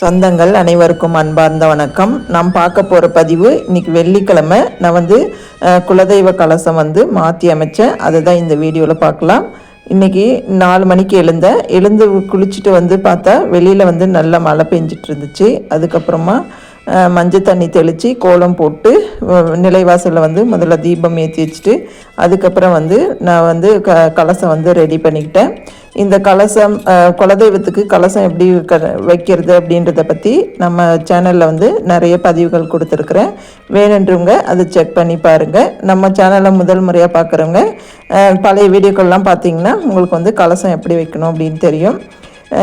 சொந்தங்கள் அனைவருக்கும் அன்பார்ந்த வணக்கம். நாம் பார்க்க போகிற பதிவு இன்னைக்கு வெள்ளிக்கிழமை. நான் வந்து குலதெய்வ கலசம் வந்து மாற்றி அமைச்சேன். அதை தான் இந்த வீடியோவில் பார்க்கலாம். இன்னைக்கு நாலு மணிக்கு எழுந்தேன் எழுந்து குளிச்சுட்டு வந்து பார்த்தா வெளியில் வந்து நல்ல மழை பெஞ்சிட்டு இருந்துச்சு. அதுக்கப்புறமா மஞ்சள் தண்ணி தெளித்து கோலம் போட்டு நிலைவாசலில் வந்து முதல்ல தீபம் ஏற்றி வச்சுட்டு அதுக்கப்புறம் வந்து நான் வந்து க கலசம் வந்து ரெடி பண்ணிக்கிட்டேன். இந்த கலசம் குலதெய்வத்துக்கு கலசம் எப்படி க வைக்கிறது அப்படின்றத பற்றி நம்ம சேனலில் வந்து நிறைய பதிவுகள் கொடுத்துருக்குறேன். வேணுன்றவங்க அதை செக் பண்ணி பாருங்கள் நம்ம சேனலை முதல் முறையாக பார்க்குறவங்க பழைய வீடியோக்கள்லாம் பார்த்தீங்கன்னா உங்களுக்கு வந்து கலசம் எப்படி வைக்கணும் அப்படின்னு தெரியும்.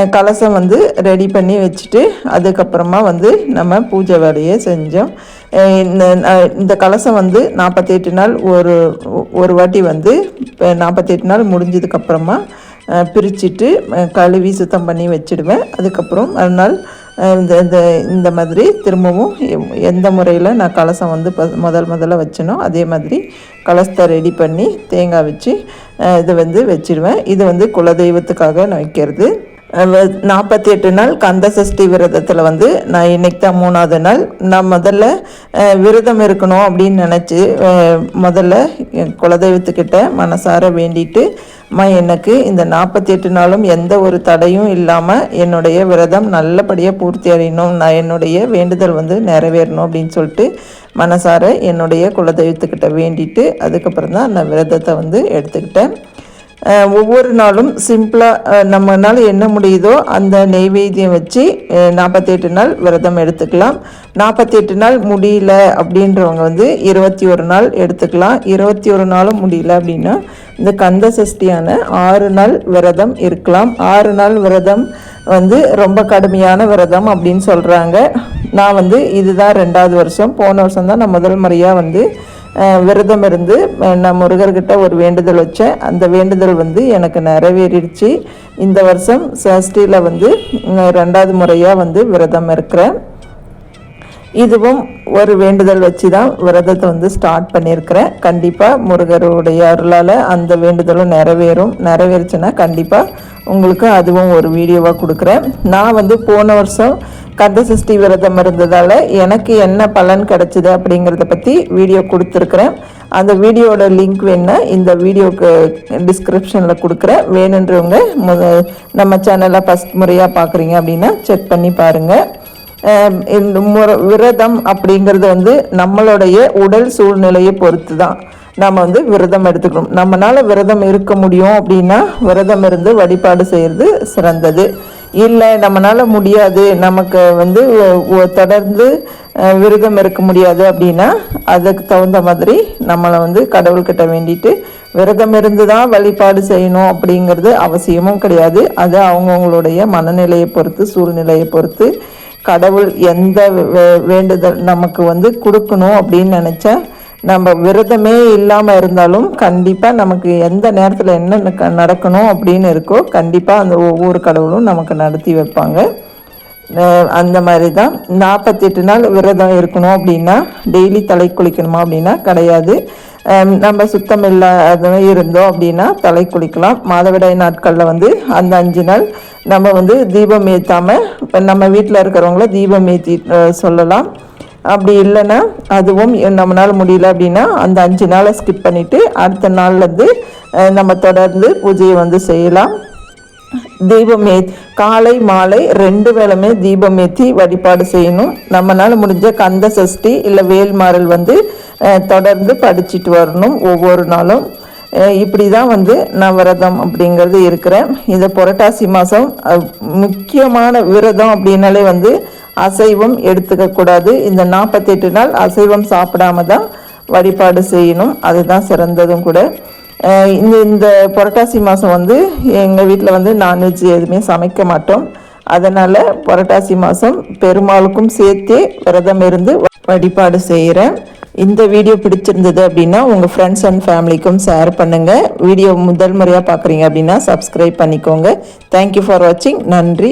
கலசம் வந்து ரெடி பண்ணி வச்சுட்டு அதுக்கப்புறமா வந்து நம்ம பூஜை வேலையை செஞ்சோம். இந்த இந்த கலசம் வந்து நாற்பத்தெட்டு நாள் ஒரு ஒரு வாட்டி வந்து நாற்பத்தெட்டு நாள் முடிஞ்சதுக்கப்புறமா பிரிச்சுட்டு கழுவி சுத்தம் பண்ணி வச்சிடுவேன். அதுக்கப்புறம் மறுநாள் இந்த இந்த இந்த மாதிரி திரும்பவும் எ- எந்த முறையில் நான் கலசம் வந்து ப- முதல் முதல்ல வச்சனோ அதே மாதிரி கலசத்தை ரெடி பண்ணி தேங்காய் வச்சு இதை வந்து வச்சிடுவேன். இது வந்து குலதெய்வத்துக்காக நான் வைக்கிறது. நாற்பத்தி எட்டு நாள் கந்த சஷ்டி விரதத்தில் வந்து நான் இன்னைக்கு தான் மூணாவது நாள். நான் முதல்ல விரதம் இருக்கணும் அப்படின்னு நினச்சி முதல்ல குலதெய்வத்துக்கிட்ட மனசார வேண்டிட்டு அம்மா எனக்கு இந்த நாற்பத்தி எட்டு நாளும் எந்த ஒரு தடையும் இல்லாமல் என்னுடைய விரதம் நல்லபடியாக பூர்த்தி அடையணும். நான் என்னுடைய வேண்டுதல் வந்து நிறைவேறணும் அப்படின்னு சொல்லிட்டு மனசார என்னுடைய குலதெய்வத்துக்கிட்ட வேண்டிட்டு அதுக்கப்புறம் தான் நான் விரதத்தை வந்து எடுத்துக்கிட்டேன். ஒவ்வொரு நாளும் சிம்பிளாக நம்மனால் என்ன முடியுதோ அந்த நெய்வேத்தியம் வச்சு நாற்பத்தெட்டு நாள் விரதம் எடுத்துக்கலாம். நாற்பத்தெட்டு நாள் முடியல அப்படின்றவங்க வந்து இருபத்தி ஒரு நாள் எடுத்துக்கலாம். இருபத்தி ஒரு நாளும் முடியல அப்படின்னா இந்த கந்த சஷ்டியான ஆறு நாள் விரதம் இருக்கலாம். ஆறு நாள் விரதம் வந்து ரொம்ப கடுமையான விரதம் அப்படின்னு சொல்கிறாங்க நான் வந்து இதுதான் ரெண்டாவது வருஷம். போன வருஷம் தான் நான் முதல் முறையாக வந்து விரதம் இருந்து நான் முருகர்கிட்ட ஒரு வேண்டுதல் வச்சேன். அந்த வேண்டுதல் வந்து எனக்கு நிறைவேறிடுச்சு. இந்த வருஷம் சஷ்டியில் வந்து ரெண்டாவது முறையாக வந்து விரதம் இருக்கிறேன். இதுவும் ஒரு வேண்டுதல் வச்சு தான் விரதத்தை வந்து ஸ்டார்ட் பண்ணியிருக்கிறேன். கண்டிப்பாக முருகருடைய அருளால் அந்த வேண்டுதலும் நிறைவேறும். நிறைவேறுச்சுன்னா கண்டிப்பாக உங்களுக்கு அதுவும் ஒரு வீடியோவாக கொடுக்குறேன். நான் வந்து போன வருஷம் கந்த சஷ்டி விரதம் இருந்ததால் எனக்கு என்ன பலன் கிடைச்சிது அப்படிங்கிறத பற்றி வீடியோ கொடுத்துருக்குறேன். அந்த வீடியோட லிங்க் வேணா இந்த வீடியோக்கு டிஸ்கிரிப்ஷனில் கொடுக்குறேன். வேணுன்றவங்க முத நம்ம சேனலை ஃபஸ்ட் முறையாக பார்க்குறீங்க அப்படின்னா செக் பண்ணி பாருங்கள் விரதம் அப்படிங்கிறது வந்து நம்மளுடைய உடல் சூழ்நிலையை பொறுத்து தான் நம்ம வந்து விரதம் எடுத்துக்கணும். நம்மளால் விரதம் இருக்க முடியும் அப்படின்னா விரதம் இருந்து வழிபாடு செய்கிறது சிறந்தது. இல்லை நம்மளால் முடியாது. நமக்கு வந்து தொடர்ந்து விரதம் இருக்க முடியாது அப்படின்னா அதுக்கு தகுந்த மாதிரி நம்மளை வந்து கடவுள்கிட்ட வேண்டிட்டு விரதம் இருந்து தான் வழிபாடு செய்யணும் அப்படிங்கிறது அவசியமும் கிடையாது. அது அவங்கவுங்களுடைய மனநிலையை பொறுத்து சூழ்நிலையை பொறுத்து கடவுள் எந்த வே- வேண்டுதல் நமக்கு வந்து கொடுக்கணும் அப்படின்னு நினச்சா நம்ம விரதமே இல்லாமல் இருந்தாலும் கண்டிப்பாக நமக்கு எந்த நேரத்தில் என்ன நடக்கணும் அப்படின்னு இருக்கோ கண்டிப்பாக அந்த ஒவ்வொரு கடவுளும் நமக்கு நடத்தி வைப்பாங்க. அந்த மாதிரி தான் நாற்பத்தெட்டு நாள் விரதம் இருக்கணும் அப்படின்னா டெய்லி தலை குளிக்கணுமா அப்படின்னா கிடையாது. நம்ம சுத்தம் இல்லாத இருந்தோம் அப்படின்னா தலை குளிக்கலாம். மாதவிடாய் நாட்களில் வந்து அந்த அஞ்சு நாள் நம்ம வந்து தீபம் ஏற்றாமல் இப்போ நம்ம வீட்டில் இருக்கிறவங்கள தீபம் ஏற்றி சொல்லலாம். அப்படி இல்லைன்னா அதுவும் நம்மளால் முடியல அப்படின்னா அந்த அஞ்சு நாளை ஸ்கிப் பண்ணிவிட்டு அடுத்த நாள்லேருந்து நம்ம தொடர்ந்து பூஜையை வந்து செய்யலாம். தீபம் ஏ காலை மாலை ரெண்டு வேளையுமே தீபம் ஏற்றி வழிபாடு செய்யணும். நம்மளால் முடிஞ்ச கந்த சஷ்டி இல்லை வேல்மாறல் வந்து தொடர்ந்து படிச்சுட்டு வரணும் ஒவ்வொரு நாளும். இப்படி தான் வந்து நான் விரதம் அப்படிங்கிறது இருக்கிறேன் இந்த புரட்டாசி மாதம் முக்கியமான விரதம் அப்படின்னாலே வந்து அசைவம் எடுத்துக்கக்கூடாது இந்த நாற்பத்தெட்டு நாள் அசைவம் சாப்பிடாம தான் வழிபாடு செய்யணும். அதுதான் சிறந்ததும் கூட. இந்த இந்த புரட்டாசி மாதம் வந்து எங்கள் வீட்டில் வந்து நான்வெஜ் எதுவுமே சமைக்க மாட்டோம். அதனால் புரட்டாசி மாதம் பெருமாளுக்கும் சேர்த்தே விரதம் இருந்து வழிபாடு செய்கிறேன் இந்த வீடியோ பிடிச்சிருந்தது அப்படின்னா உங்கள் ஃப்ரெண்ட்ஸ் அண்ட் ஃபேமிலிக்கும் ஷேர் பண்ணுங்கள் வீடியோ முதல் முறையாக பார்க்குறீங்க அப்படின்னா சப்ஸ்கிரைப் பண்ணிக்கோங்க. தேங்க்யூ ஃபார் வாட்சிங் நன்றி.